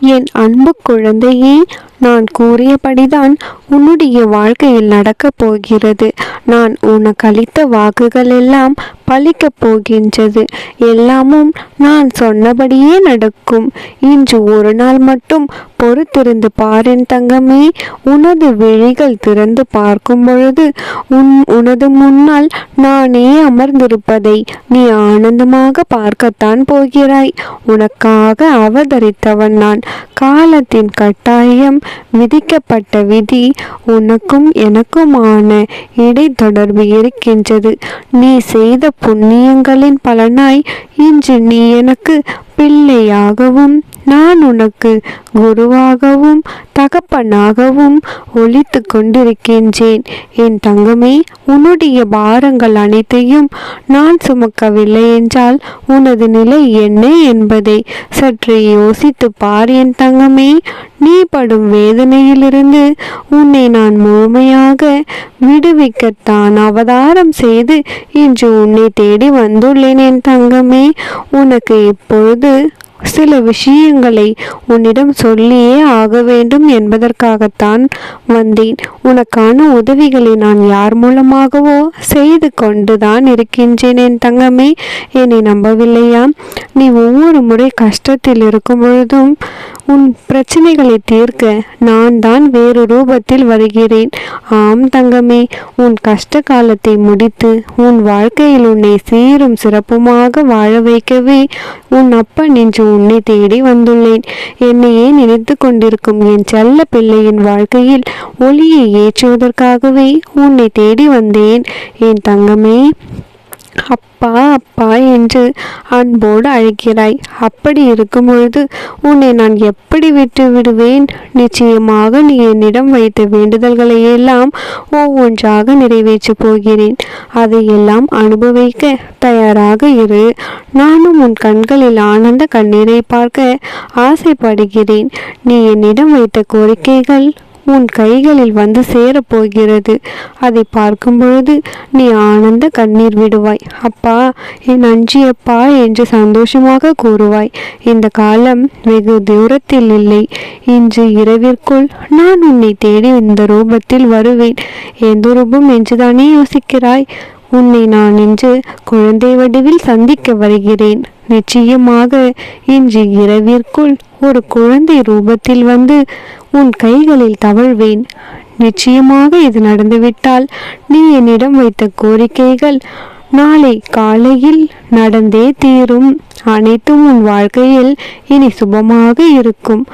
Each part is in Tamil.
என் அன்பு குழந்தையே நான் கூறியபடிதான் உன்னுடைய வாழ்க்கையில் நடக்கப் போகிறது. நான் உனக்கு அளித்த வாக்குகள் எல்லாம் பலிக்கப் போகின்றது. எல்லாமும் நான் சொன்னபடியே நடக்கும். இன்று ஒரு நாள் மட்டும் பொறுத்திருந்து பாரின் தங்கமே உனது விழிகள் திறந்து பார்க்கும் பொழுது உன் உனது முன்னால் நானே அமர்ந்திருப்பதை நீ ஆனந்தமாக பார்க்கத்தான் போகிறாய். உனக்காக அவதரித்தவன் நான். காலத்தின் கட்டாயம் விதிக்கப்பட்ட விதி உனக்கும் எனக்குமான இடைத்தொடர்பு இருக்கின்றது. நீ செய்த புண்ணியங்களின் பலனாய் இன்று நீ எனக்கு பிள்ளையாகவும் நான் உனக்கு குருவாகவும் தகப்பனாகவும் ஒழித்து கொண்டிருக்கின்றேன். என் தங்கமே உன்னுடைய பாரங்கள் அனைத்தையும் நான் சுமக்கவில்லை என்றால் உனது நிலை என்ன என்பதை சற்று யோசித்து பார் என் தங்கமே. நீ படும் வேதனையிலிருந்து உன்னை நான் முழுமையாக விடுவிக்கத்தான் அவதாரம் செய்து இன்று உன்னை தேடி வந்துள்ளேன் என் தங்கமே. உனக்கு இப்பொழுது சில விஷயங்களை உன்னிடம் சொல்லியே ஆக வேண்டும் என்பதற்காகத்தான் வந்தேன். உனக்கான உதவிகளை நான் யார் மூலமாகவோ செய்து கொண்டுதான் இருக்கின்றேன் என் தங்கமே. என்னை நம்பவில்லையா? நீ ஒவ்வொரு முறை கஷ்டத்தில் இருக்கும் பொழுதும் உன் பிரச்சனைகளை தீர்க்க நான் தான் வேறு ரூபத்தில் வருகிறேன். ஆம் தங்கமே உன் கஷ்ட காலத்தை முடித்து உன் வாழ்க்கையில் உன்னை சீரும் சிறப்புமாக வாழ வைக்கவே உன் அப்பன் என்று உன்னை தேடி வந்துள்ளேன். என்னையே நினைத்து கொண்டிருக்கும் என் செல்ல பிள்ளையின் வாழ்க்கையில் ஒளியை ஏற்றுவதற்காகவே உன்னை தேடி வந்தேன். என் தங்கமே அப்பா அப்பா என்று அன்போடு அழைக்கிறாய். அப்படி இருக்கும் பொழுது உன்னை நான் எப்படி விட்டு விடுவேன்? நிச்சயமாக நீ என்னிடம் வைத்த வேண்டுதல்களை எல்லாம் ஒவ்வொன்றாக நிறைவேற்றப் போகிறேன். அதையெல்லாம் அனுபவிக்க தயாராக இரு. நானும் உன் கண்களில் ஆனந்த கண்ணீரை பார்க்க ஆசைப்படுகிறேன். நீ என்னிடம் வைத்த கோரிக்கைகள் உன் கைகளில் வந்து சேரப்போகிறது. அதை பார்க்கும் பொழுது நீ ஆனந்த கண்ணீர் விடுவாய். அப்பா என் அஞ்சியப்பா என்று சந்தோஷமாக கூறுவாய். இந்த காலம் வெகு தூரத்தில் இல்லை. இன்று இரவிற்குள் நான் உன்னை தேடி இந்த ரூபத்தில் வருவேன். எந்த ரூபம் என்றுதானே யோசிக்கிறாய்? உன்னை நான் இன்று குழந்தை வடிவில் சந்திக்க வருகிறேன். நிச்சயமாக இன்று இரவிற்குள் ஒரு குழந்தை ரூபத்தில் வந்து உன் கைகளில் தவழ்வேன். நிச்சயமாக இது நடந்துவிட்டால் நீ என்னிடம் வைத்த கோரிக்கைகள் நாளை காலையில் நடந்தே தீரும். அனைத்தும் உன் வாழ்க்கையில் இனி சுபமாக இருக்கும்.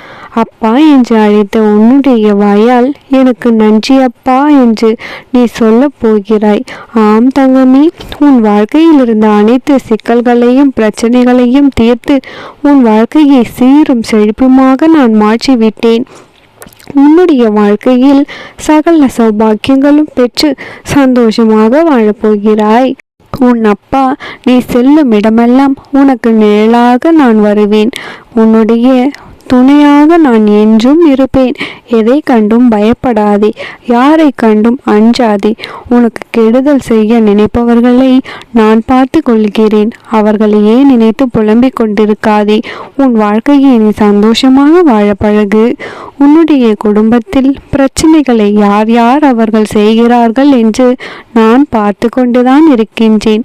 அப்பா என்று அழைத்த உன்னுடைய வாயால் எனக்கு நன்றி அப்பா என்று நீ சொல்ல போகிறாய். ஆம் தங்கமே உன் வாழ்க்கையில் இருந்த அனைத்து சிக்கல்களையும் பிரச்சனைகளையும் தீர்த்து உன் வாழ்க்கையை சீரும் செழிப்புமாக நான் மாற்றிவிட்டேன். உன்னுடைய வாழ்க்கையில் சகல சௌபாக்கியங்களும் பெற்று சந்தோஷமாக வாழப்போகிறாய் உன் அப்பா நீ செல்லும் இடமெல்லாம் உனக்கு நிழலாக நான் வருவேன். உன்னுடைய துணையாக நான் என்றும் இருப்பேன். எதை கண்டும் பயப்படாதே. யாரை கண்டும் அஞ்சாதே. உனக்கு கெடுதல் செய்ய நினைப்பவர்களை நான் பார்த்து கொள்கிறேன். அவர்களையே நினைத்து புலம்பிக் கொண்டிருக்காதே? உன் வாழ்க்கையை நீ சந்தோஷமாக வாழ பழகு. உன்னுடைய குடும்பத்தில் பிரச்சனைகளை யார் யார் அவர்கள் செய்கிறார்கள் என்று நான் பார்த்து கொண்டுதான் இருக்கின்றேன்.